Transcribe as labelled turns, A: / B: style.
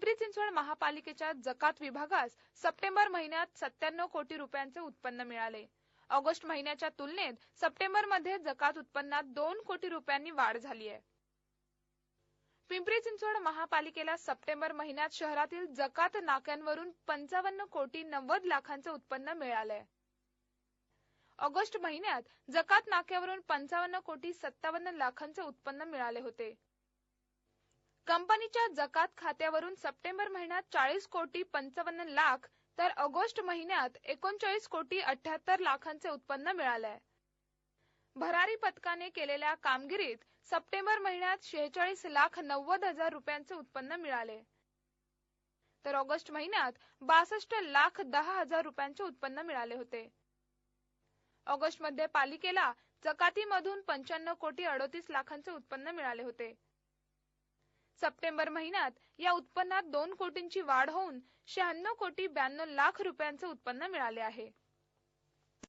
A: पिंपरी चिंचवड महापालिकेच्या जकात विभागास सप्टेंबर महिन्यात सत्त्याण्णव कोटी रुपयांचे उत्पन्न मिळाले. ऑगस्ट महिन्याच्या तुलनेत सप्टेंबरमध्ये जकात उत्पन्नात दोन कोटी रुपयांनी वाढ झाली आहे. पिंपरी चिंचवड महापालिकेला सप्टेंबर महिन्यात शहरातील जकात नाक्यांवरून पंचावन्न कोटी नव्वद लाखांचे उत्पन्न मिळालंय ऑगस्ट महिन्यात जकात नाक्यावरून पंचावन्न कोटी सत्तावन्न लाखांचे उत्पन्न मिळाले होते. कंपनीच्या जकात खात्यावरून सप्टेंबर महिन्यात चाळीस कोटी पंचावन्न लाख तर ऑगस्ट महिन्यात एकोणचाळीस कोटी अठ्याहत्तर लाखांचे उत्पन्न मिळाले भरारी पथकाने केलेल्या कामगिरीत सप्टेंबर महिन्यात शेहेचाळीस लाख नव्वद हजार रुपयांचे उत्पन्न मिळाले. तर ऑगस्ट महिन्यात बासष्ट लाख दहा हजार रुपयांचे उत्पन्न मिळाले होते. ऑगस्टमध्ये पालिकेला जकातीमधून पंच्याण्णव कोटी अडोतीस लाखांचे उत्पन्न मिळाले होते. सप्टेंबर महिन्यात या उत्पन्नात दोन कोटींची वाढ होऊन शहाण्णव कोटी ब्याण्णव लाख रुपयांचे उत्पन्न मिळाले आहे.